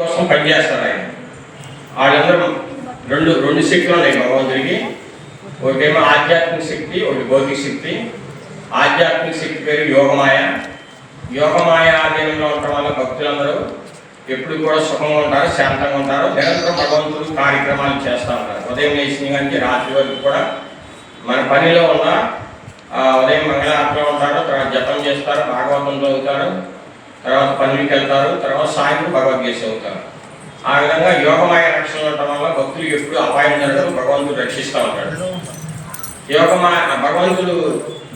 కోసం పనిచేస్తారు ఆయన. వాళ్ళందరూ రెండు రెండు శక్తులు ఉన్నాయి భగవంతుడికి ఒకటేమో ఆధ్యాత్మిక శక్తి ఒకటి భౌతిక శక్తి. ఆధ్యాత్మిక శక్తి పేరు యోగమాయ. యోగమాయ ఆధీనంలో ఉండటం వల్ల భక్తులందరూ ఎప్పుడు కూడా సుఖంగా ఉంటారు శాంతంగా ఉంటారు. నిరంతరం భగవంతుడు కార్యక్రమాలు చేస్తూ ఉంటారు. ఉదయం లేచిన నుంచి రాత్రి వరకు కూడా మన పనిలో ఉన్న ఉదయం మంగళార్తిలో ఉంటారు తర్వాత జపం చేస్తారు భాగవతం చదువుతారు. తర్వాత పనులకి వెళ్తారు తర్వాత సాయంత్రం భగవద్గీత చదువుతారు. ఆ విధంగా యోగమాయ రక్షణ ఉండటం వల్ల భక్తులు ఎప్పుడు అపాయం జరగదు భగవంతుడు రక్షిస్తూ ఉంటాడు. యోగమాయ భగవంతుడు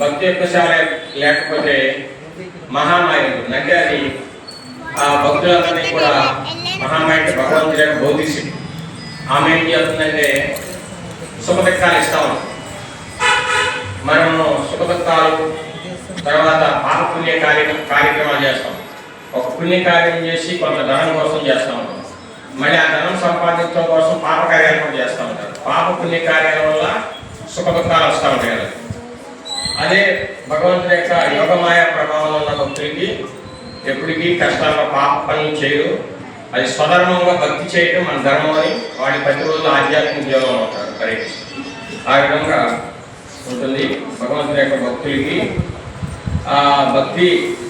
భక్తి యొక్క శాల లేకపోతే మహామాయ ఉంటుంది అంటే అది ఆ భక్తులందరినీ కూడా మహామాయ భగవంతుడి యొక్క భౌతిక ఆమె ఏం చేస్తుందంటే సుఖదుఖాలు ఇస్తా ఉంటాం మనము సుఖదుఖాలు తర్వాత పాపపుణ్య కార్య కార్యక్రమాలు చేస్తాం. ఒక పుణ్య కార్యం చేసి కొంత ధనం కోసం చేస్తూ ఉంటాం. మళ్ళీ ఆ ధనం సంపాదించడం కోసం పాప కార్యాలు కూడా చేస్తూ ఉంటారు. పాప పుణ్యకార్యాల వల్ల సుఖ దుఃఖాలు వస్తూ ఉంటాయి అదే భగవంతుడి యొక్క యోగమాయ ప్రభావం ఉన్న భక్తులకి ఎప్పటికీ కష్టాల్లో పాప పనులు చేయరు. అది స్వధర్మంగా భక్తి చేయటం మన ధర్మం అని వాడి ప్రతిరోజు ఆధ్యాత్మిక జీవనంలో ఉంటారు హరే ఆ విధంగా ఉంటుంది భగవంతుని యొక్క భక్తులకి. ఆ భక్తి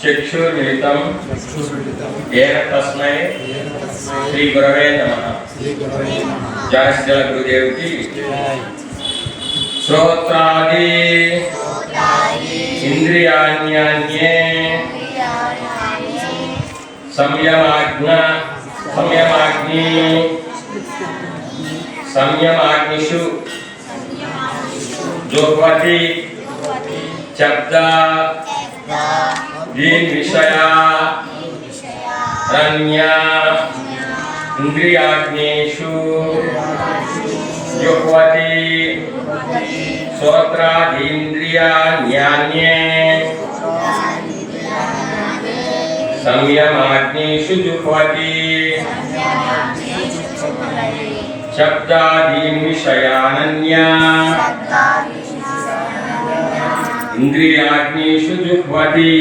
చక్షుర్మిళితం ఏన తస్మై శ్రీ గురవే నమ జాస్జల గురుదేవుకి శ్రోత్రాది ఇంద్రియాణ్యాన్యే సంయమాజ్ఞ సంయమాగ్ని సంయమాగ్నిషు జోహ్వతి శబ్ద దీన్ రమ్యా రమ్య ఇంద్రియాగ్నేషు జోహ్వతి శ్రోత్రాదీంద్రియాన్యాన్యే సంయమాగ్నిషు జుహ్వతి శబ్దాదీన్ విషయానన్యా ఇంద్రియాగ్నిషు జుహ్వతి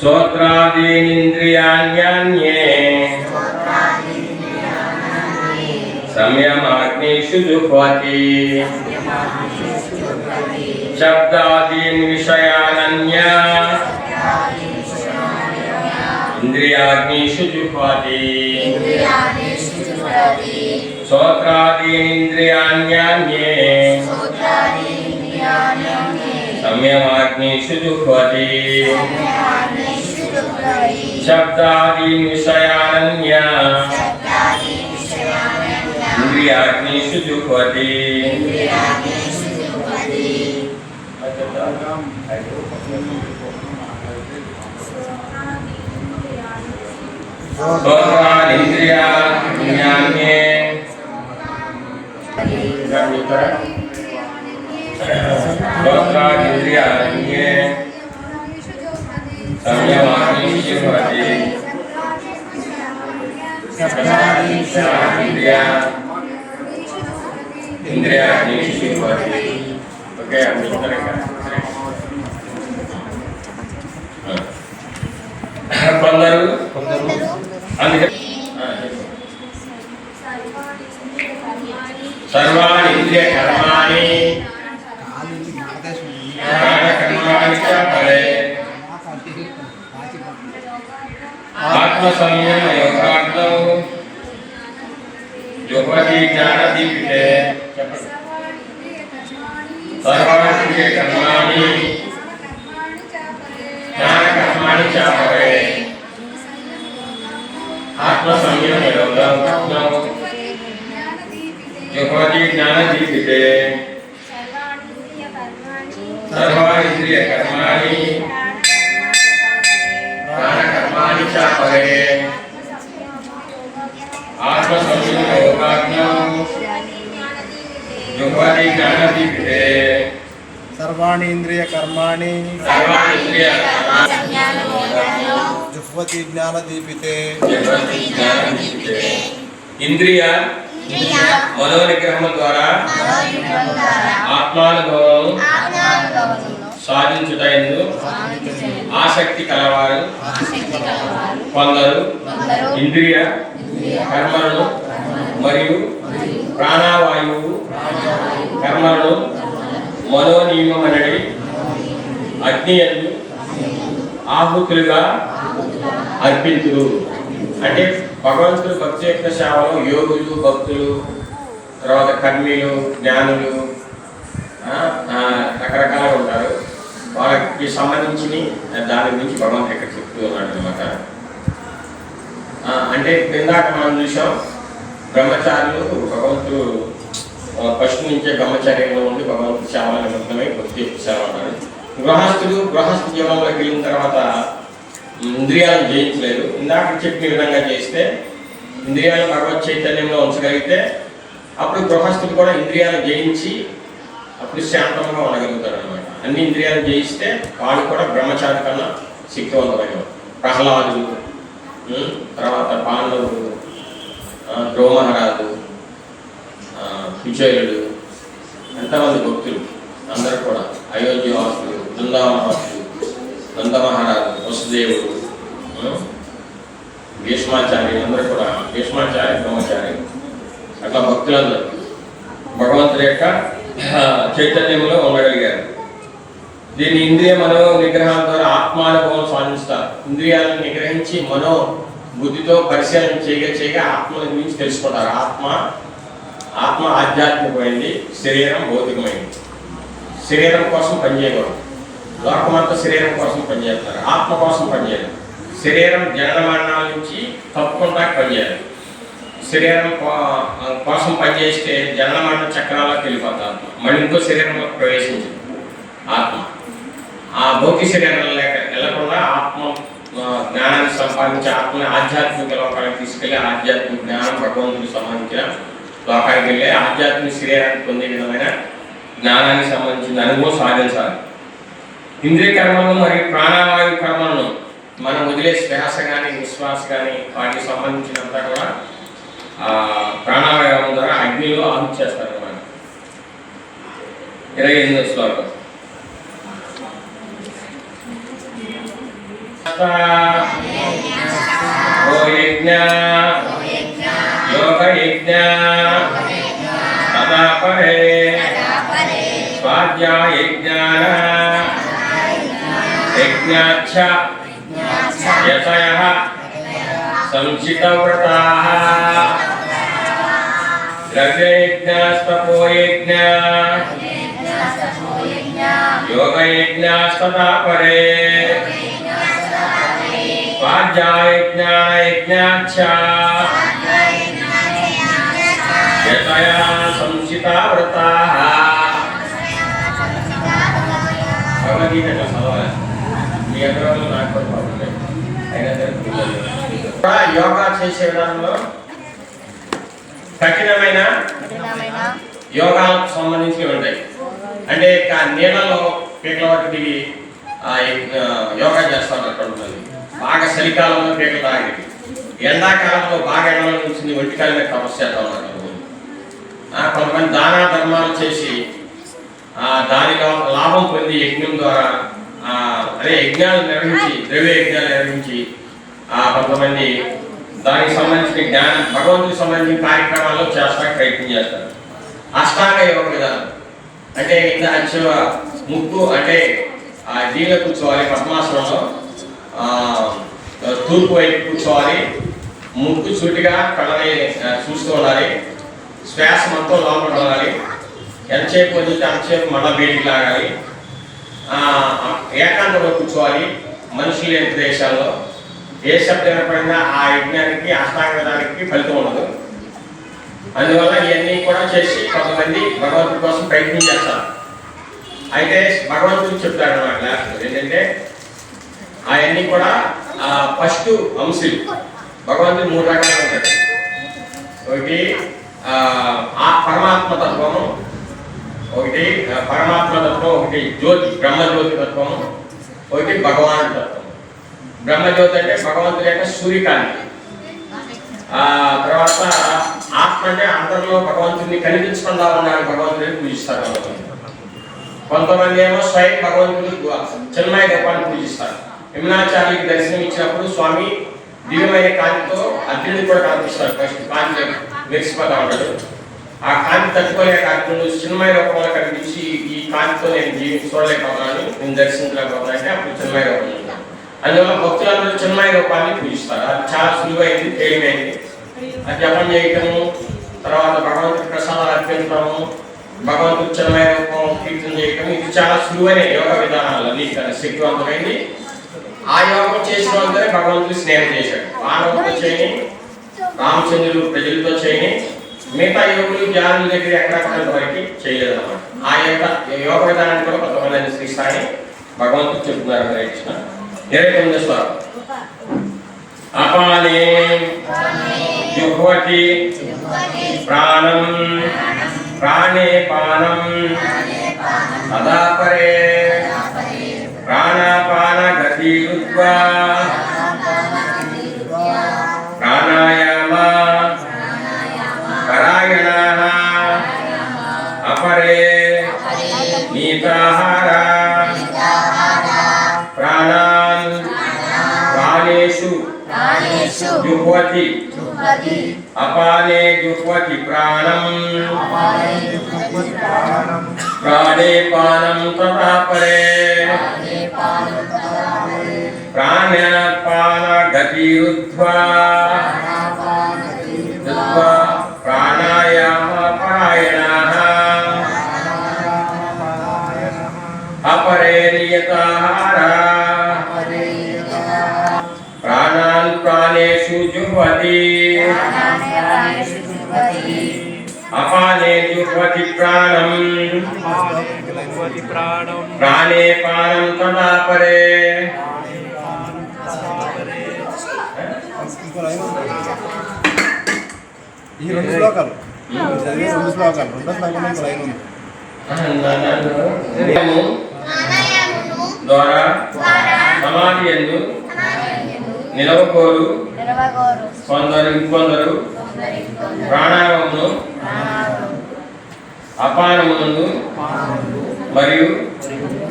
శ్రోత్రాదీనింద్రియాణ్యాన్యే సంయమాగ్నిషు జుహ్వతి శబ్దాదీన్ విషయానన్యా ఇంద్రియాగ్నిషు జుహ్వతి శ్రోత్రాదీనింద్రియాణ్యాన్యే సంయమాగ్నిషు జుహ్వతి శబ్దాదీన్ విషయానన్యా ఇంద్రియాగ్నిషు జుహ్వతి శ్రోత్రాదీంద్రియాణ్యాన్యే శ్రోత్రాదీంద్రియాణ్యే సంయమాగ్నిషు జుహ్వతి శబ్దాదీంద్రియా ఇంద్రియాగ్నిషు జుహ్వతి ఓకే అందరూ కొందరు కొందరు అందుకే ఆ, చెప్పు. సర్వాణి ఇంద్రియ కర్మాణి सर्वाणि ज्ञानदीपिके सर्वाणि प्रिय कर्माणि ज्ञानकर्माणि च भवे आत्मसंयमयोगं जुहोति ज्ञानदीपिके सर्वाणि प्रिय कर्माणि ज्ञानकर्माणि च भवे జుహ్వతి జ్ఞానదీపితే సర్వాణి ఇంద్రియ కర్మాణి. సర్వాంద్రియ జుహ్వతి జ్ఞాన దీపితే జుహ్వతి జ్ఞానదీపితే ఇంద్రియ మనోనిగ్రహం ద్వారా ఆత్మానుభవం సాధించుట ఎందు ఆసక్తి కలవారు కొందరు ఇంద్రియ కర్మలను మరియు ప్రాణావాయువు కర్మలను మనోనియమం అనేది అగ్ని ఆహుతులుగా అర్పించురు అంటే భగవంతుడు భక్తి యొక్క సేవలో యోగులు భక్తులు తర్వాత కర్మీలు జ్ఞానులు రకరకాలుగా ఉంటారు. వాళ్ళకి సంబంధించి దాని గురించి భగవంతుడు ఇక్కడ చెప్తూ ఉన్నాడు అనమాట అంటే ఇందాక మనం చూసాం బ్రహ్మచారులు భగవంతుడు ఫస్ట్ నుంచే బ్రహ్మచర్యంలో ఉండి భగవంతుడు సేవల నిమిత్తమై భక్తి యొక్క సేవ అన్నాడు గృహస్థులు గృహస్థ జీవనంలోకి వెళ్ళిన తర్వాత ఇంద్రియాలను జయించలేరు ఇందాక చెప్పిన విధంగా చేస్తే ఇంద్రియాలను భగవత్ చైతన్యంలో ఉంచగలిగితే అప్పుడు గృహస్థులు కూడా ఇంద్రియాలను జయించి అప్పుడు శాంతంగా ఉండగలుగుతారు అనమాట అన్ని ఇంద్రియాలు జయిస్తే వాళ్ళు కూడా బ్రహ్మచారి కన్నా శక్తివంతమైన ప్రహ్లాదు తర్వాత పాండవులు ద్రోమహరాజు విజయులు. ఎంతమంది భక్తులు? అందరూ కూడా అయోధ్యవాసులు బృందావనవాసులు నందమహారాజు వసుదేవుడు భీష్మాచార్యులు అందరూ కూడా భీష్మాచార్య బ్రహ్మచారి అట్లా భక్తులందరూ. భగవంతుడి యొక్క చైతన్యంలో ఉండగలిగారు. దీన్ని ఇంద్రియ మనో నిగ్రహం ద్వారా ఆత్మానుభవం సాధిస్తారు ఇంద్రియాలను నిగ్రహించి మనో బుద్ధితో పరిశీలన చేయగా చేయగా ఆత్మల గురించి తెలుసుకుంటారు. ఆత్మ ఆత్మ ఆధ్యాత్మికమైంది శరీరం భౌతికమైంది. శరీరం కోసం పనిచేయకూడదు లోకమంతా శరీరం కోసం పనిచేస్తారు ఆత్మ కోసం పనిచేయాలి శరీరం జనన మరణాల నుంచి తప్పకుండా పనిచేయాలి శరీరం కోసం పనిచేస్తే జనన మరణ చక్రాలకు వెళ్ళిపోతా ఆత్మ. మళ్ళీ ఇంకో శరీరంలో ప్రవేశించింది ఆత్మ. ఆ భౌతిక శరీరం లేక వెళ్ళకుండా ఆత్మ జ్ఞానాన్ని సంపాదించి ఆత్మని ఆధ్యాత్మిక లోకానికి తీసుకెళ్ళి ఆధ్యాత్మిక జ్ఞానం భగవంతుడికి సంబంధించిన లోకానికి వెళ్ళి ఆధ్యాత్మిక శరీరానికి పొందే విధమైన జ్ఞానానికి సంబంధించిన అనుభవం సాధించాలి. ఇంద్రియ కర్మలను మరియు ప్రాణవాయు కర్మలను మనం వదిలే శ్వాస కానీ నిశ్వాస కానీ వాటికి సంబంధించినంతా కూడా ప్రాణాయామం ద్వారా అగ్నిలో ఆహుతి చేస్తారు అన్నమాట ఇరవై ఎనిమిదో శ్లోకం. ఓ యజ్ఞ Sabhaiknya Sadapare Swadhyaya Iknya Iknya Cha Ya saya ha Samcita Vrataha Dhaka Iknya Stapo Iknya Yoga Iknya Sadapare Swadhyaya Iknya Iknya Cha Cha Bhagavad Gita మీ నాకు అయినా యోగా చేసే విధానంలో కఠినమైన యోగాలకు సంబంధించి ఉంటాయి. అంటే నీళ్ళలో పీకల వరకు దిగి యోగా చేస్తాను అక్కడ ఉంటుంది. బాగా చలికాలంలో పీకలు తాగి ఎండాకాలంలో బాగా ఎండలో నుంచి ఒంటికాల మీద తపస్సు చేస్తా ఉన్నారు కొంతమంది. దాన ధర్మాలు చేసి దాని లాభం పొంది యజ్ఞం ద్వారా ఆ, అదే యజ్ఞాలు నిర్వహించి ద్రవ్య యజ్ఞాలు నిర్వహించి కొంతమంది దానికి సంబంధించిన జ్ఞానం భగవంతుడికి సంబంధించిన కార్యక్రమాల్లో చేస్తానికి ప్రయత్నం చేస్తారు అష్టాంగ యోగ విధానం అంటే కింద అచ్చ ముక్కు అంటే ఆ దీనిలో కూర్చోవాలి పద్మాసనంలో ఆ, తూర్పు వైపు కూర్చోవాలి ముక్కు సూటిగా కళ్ళని చూస్తూ ఉండాలి శ్వాస మొత్తం లోపల రావాలి ఎంతసేపు వదిలితే అంతసేపు మళ్ళీ బయటికి లాగాలి. ఏకాంతంలో కూర్చోవాలి. మనుషులు లేని ప్రదేశాల్లో. ఏ శబ్దం ఏర్పడినా ఆ యజ్ఞానికి అష్టాంగ ఫలితం ఉండదు. అందువల్ల ఇవన్నీ కూడా చేసి కొంతమంది భగవంతుడి కోసం ప్రయత్నం చేస్తారు. అయితే భగవంతుడు చెప్తాడు అన్నమాట ఏంటంటే అవన్నీ కూడా ఫస్ట్ అంశులు భగవంతుడు మూడు రకాలు ఉంటాడు. ఒకటి ఆ, పరమాత్మ తత్వము ఒకటి పరమాత్మ తత్వం ఒకటి జ్యోతి బ్రహ్మజ్యోతి తత్వము ఒకటి భగవాన్ తత్వం బ్రహ్మజ్యోతి అంటే భగవంతుడి యొక్క సూర్యకాంతి. తర్వాత ఆత్మ అంటే అందరిలో భగవంతుడిని కనిపించకుండా ఉన్నాడు భగవంతుడిని పూజిస్తారు కొంతమంది. ఏమో స్వయం భగవంతుడు చిన్మయ గొప్పని పూజిస్తారు. యమునాచార్యుడికి దర్శనం ఇచ్చినప్పుడు స్వామి దివ్యమైన కాంతితో అర్జునుడికి కూడా కనిపిస్తారు. ఫస్ట్ కాంతి మెరిసిపోతా ఉంటాడు ఆ కాంతి తట్టుకోలే కాకుండా చిన్మయ రూపంలో కనిపించి ఈ కాంతితో నేను జీవి చూడలేకపోతున్నాను నేను దర్శించలేకపోతున్నా అంటే అప్పుడు చిన్మయ రూపం అందువల్ల భక్తులందరూ చిన్మయ రూపాన్ని పూజిస్తారు. అది చాలా సులువైంది తేలిమైంది. అది జపం చేయటము తర్వాత భగవంతుడి ప్రసాదాలు అర్పించడము భగవంతుడు చిన్మయ రూపం కీర్తన చేయటం ఇది చాలా సులువైన యోగ విధానాలు. అన్ని శక్తివంతమైంది. ఆ యోగం చేసిన వాళ్ళందరూ భగవంతుడు స్నేహం చేశాడు. మానవులతో చేయని రామచంద్రుడు ప్రజలతో చేయని మిగతా యోగులు జ్ఞానుల దగ్గర ఎక్కడెక్కడ వరకు చేయలేదు అన్నమాట ఆ యొక్క యోగ విధానాన్ని కూడా కొంతమంది అనుసరిస్తారని భగవంతుడు చెప్తున్నారు హరే ఇచ్చిన ఇరవై తొమ్మిది స్వరం అపానే జుహ్వతి ప్రాణం ప్రాణే పానం తదాపరే ప్రాణాపాన గతి ప్రాణాయామ. పరాయణ. అపరే. నీతాహార. ప్రాణాన్. ప్రాణేషు. జుహ్వతి. అపానే జుహ్వతి ప్రాణం. ప్రాణే పానం తథా పరే ప్రాణాపాన గతిరుద్ధ్వా రుద్ధ్వా ప్రాణాయామ పరాయణాః అపరే నియతాహార ప్రాణాన్ ప్రాణేషు జుహ్వతి ప్రాణం ప్రాణం. ప్రాణే పానం తదా పరే ఇంకో లైన్ ఉంది. ఈ రెండు శ్లోకాలు చదివే రెండు శ్లోకాలు. రెండో శ్లోకంలో లైన్ ఉంది. ద్వారా సమాధి ఎందు నిలవకోరు. కొందరు ఇంకొందరు ప్రాణాయామమును అపానమునందు మరియు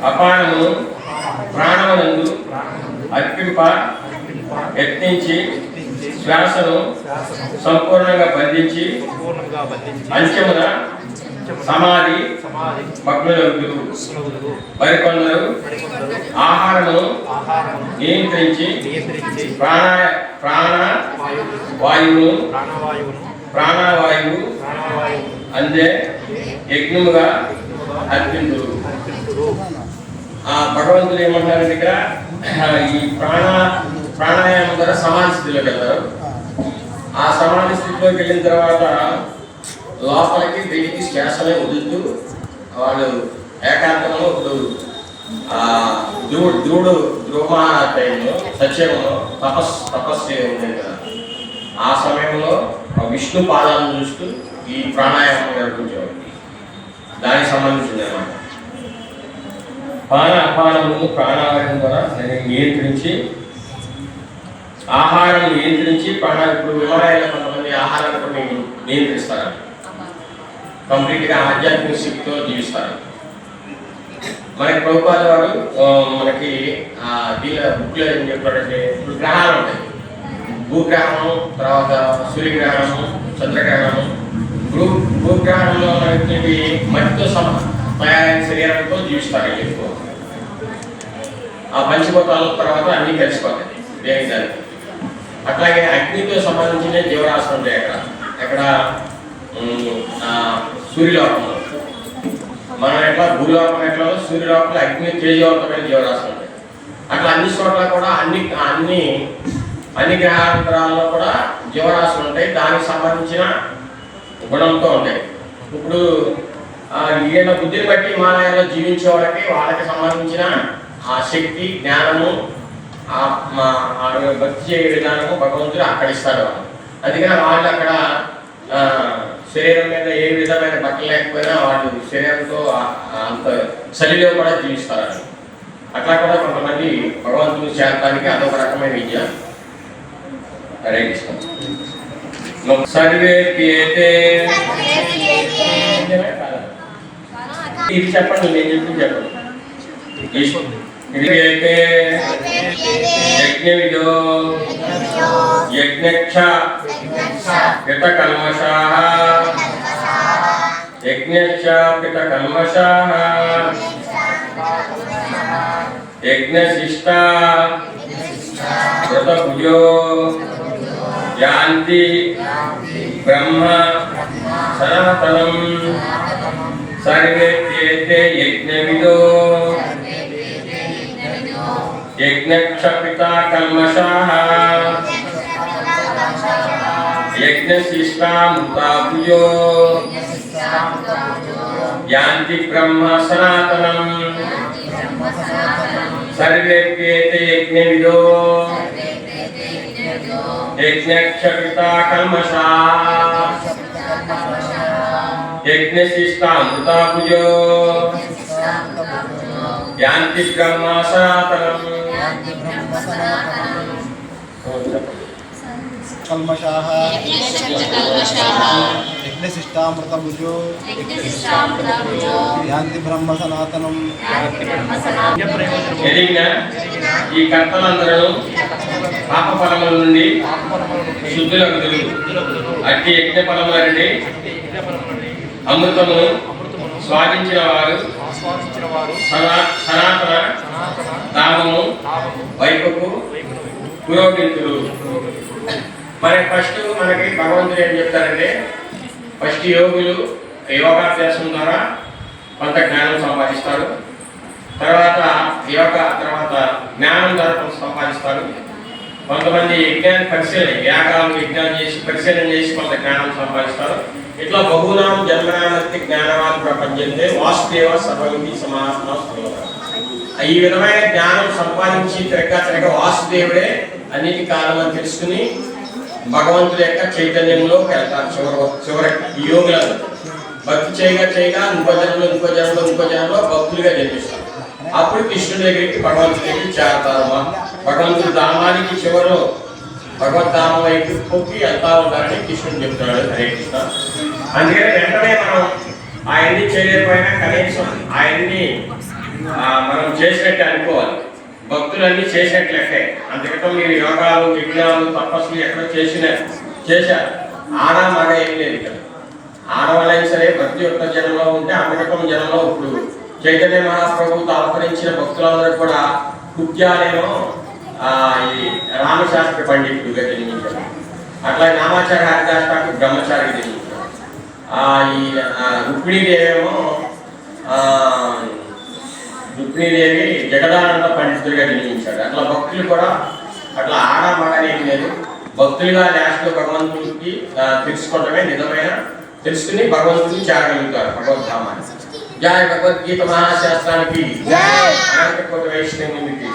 అపానము ప్రాణమునందు అర్పింప యత్నించి శ్వాసను సంపూర్ణంగా బంధించి పూర్ణంగా బంధించి సమాధి సమాధి మరికొందరు ఆహారమును ఆహారము నియంత్రించి నియంత్రించి ప్రాణ ప్రాణ వాయువు వాయువును ప్రాణవాయువు ప్రాణవాయువు అందే యజ్ఞముగా అర్పింతురు ఆ భగవంతుడు ఏమంటారు ఇక్కడ? ఈ ప్రాణ ప్రాణాయామం ద్వారా సమాధి స్థితిలోకి వెళ్తారు. ఆ సమాధి స్థితిలోకి వెళ్ళిన తర్వాత లోపలికి బయటికి శ్వాసనే వదులుతూ వాళ్ళు ఏకాంతంలో ఇప్పుడు ఆ ధ్రువుడు ధ్రువుడు ధ్రువమాన టైంలో సత్యంలో తపస్ తపస్సు ఉండేది కదా. ఆ సమయంలో విష్ణు పాదాలను చూస్తూ ఈ ప్రాణాయామం నిర్వహించేవాడు దానికి సంబంధించింది అనమాట పాన అపానము ప్రాణాహారం ద్వారా నియంత్రించి ఆహారం నియంత్రించి ప్రాణ ఇప్పుడు విమానాల్లో కొంతమంది ఆహారాన్ని కూడా నియంత్రిస్తారు. కంప్లీట్గా ఆధ్యాత్మిక శక్తితో జీవిస్తారు. మనకి ప్రభుపాద వారు మనకి ఆ, దీని బుక్లో ఏం చెప్పారంటే ఇప్పుడు గ్రహాలు ఉంటాయి. భూగ్రహము తర్వాత సూర్యగ్రహణము చంద్రగ్రహణము భూ భూగ్రహంలో ఉన్నటువంటి మట్టితో సమ తయారైన శరీరంతో జీవిస్తారు వీళ్ళు ఎక్కువ ఆ పంచభూతాల తర్వాత అన్నీ కలిసిపోతాయి. దేని దానికి అట్లాగే అగ్నితో సంబంధించిన జీవరాశులు ఉంటాయి అక్కడ. అక్కడ సూర్యలోకంలో మనం ఎట్లా భూలోకం ఎట్లా సూర్యలోకంలో అగ్ని తేజవంతమైన జీవరాశులు ఉంటాయి. అట్లా అన్ని చోట్ల కూడా అన్ని అన్ని అన్ని గ్రహాంతరాల్లో కూడా జీవరాశులు ఉంటాయి. దానికి సంబంధించిన గుణంతో ఉంటాయి. ఇప్పుడు ఈయన బుద్ధిని బట్టి హిమాలయాల్లో జీవించే వాళ్ళకి వాళ్ళకి సంబంధించిన ఆ శక్తి జ్ఞానము ఆ మా భక్తి చేయ విధానము భగవంతుడు అక్కడ ఇస్తాడు అందుకని వాళ్ళు అక్కడ శరీరం మీద ఏ విధమైన బట్టలు లేకపోయినా వాళ్ళు శరీరంతో అంత చలిలో కూడా జీవిస్తారు అట్లా కూడా కొంతమంది భగవంతుని చేరడానికి అదొక రకమైన విద్య. రైట్ సర్వే ఇది చెప్పండి నేను చెప్పింది చెప్పండి. ఇది యజ్ఞ విదో యజ్ఞక్ష. పిత కల్మషాః యజ్ఞక్ష పిత కల్మషాః యజ్ఞశిష్ట. కృతభుజో యాంతి బ్రహ్మ సనాతనం సర్వే ప్రియతే యజ్ఞవిదో యజ్ఞక్షపిత కల్మషాః యజ్ఞశిష్టామృతాభుజో యాంతి బ్రహ్మ సనాతనం సర్వే ప్రియతే యజ్ఞవిదో కల్మషాః యజ్ఞశిష్టామృతాభుజో. యాంతి బ్రహ్మ సనాతనం కల్మషాः. యజ్ఞశిష్టామృతభుజో యాంతి బ్రహ్మ సనాతనం ఈ కర్తలందరూ పాప ఫలముల నుండి శుద్ధులకు అట్టి యజ్ఞ ఫలముల నుండి అమృతమును స్వాదించిన వారు ఆస్వాదించిన వారు సనా సనాతన ధామము వైపుకు పురోగింతులు మరి ఫస్ట్ మనకి భగవంతుడు ఏం చెప్తారంటే ఫస్ట్ యోగులు యోగాభ్యాసం ద్వారా కొంత జ్ఞానం సంపాదిస్తారు. తర్వాత యోగ తర్వాత జ్ఞానం ద్వారా కొంత సంపాదిస్తారు. కొంతమంది యజ్ఞాన్ని పరిశీలన యాగాలు యజ్ఞాలు చేసి పరిశీలన చేసి కొంత జ్ఞానం సంపాదిస్తారు. ఇట్లా బహునాం జన్మనామతి జ్ఞానవాన్ ప్రపంచంతే వాసుదేవ సర్వమితి సమాత్మ ఈ విధమైన జ్ఞానం సంపాదించి తిరగ తిరగ వాసుదేవుడే అన్నిటి కాలం తెలుసుకుని భగవంతుడి యొక్క చైతన్యంలో వెళ్తారు. చివరి చివరి యోగులను. భక్తి చేయగా చేయగా ఇంకో జనంలో ఇంకో జనంలో ఇంకో జనంలో భక్తులుగా జన్మిస్తారు. అప్పుడు కృష్ణుడి దగ్గరికి భగవంతుడి దగ్గరికి చేరతారు. భగవంతుడి ధామానికి చివరిలో భగవద్ధామ వైపు పొక్కి వెళ్తా ఉంటారని కృష్ణుడు చెప్తున్నాడు. హరే కృష్ణ. అందుకని వెంటనే మనం ఆయన్ని చేయలేకపోయినా కనీసం ఆయన్ని మనం చేసినట్టు అనుకోవాలి. భక్తులన్నీ చేసినట్టు లెక్కే అందుకని మీరు యోగాలు యజ్ఞాలు తపస్సులు ఎక్కడో చేసిన చేశారు ఆడ మగ ఏం లేదు ఇక్కడ. ఆడవాళ్ళైనా సరే ప్రతి ఒక్క జనంలో ఉంటే అమెరికం జనంలో ఇప్పుడు చైతన్య మహాప్రభు అవతరించిన భక్తులందరూ కూడా కుత్యాలేమో ఈ రామశాస్త్రి పండితుడిగా జన్మించారు అట్లా రామాచార్య హరిదాస్ బ్రహ్మచారికి జన్మించారు ఈ రుక్మిణీదేవేమో రుక్మిణీదేవి జగదానంద పండితుడిగా జన్మించాడు అట్లా భక్తులు కూడా అట్లా ఆడ మగ అనేది లేదు. భక్తులుగా లాస్ట్లో భగవంతుడికి ఆ, తెలుసుకోవడమే నిజమైన తెలుసుకుని భగవంతుడిని చేరగలుగుతారు భగవద్ధామాన్ని. జయ భగవద్గీత మహాశాస్త్రానికి. వైష్ణవునికి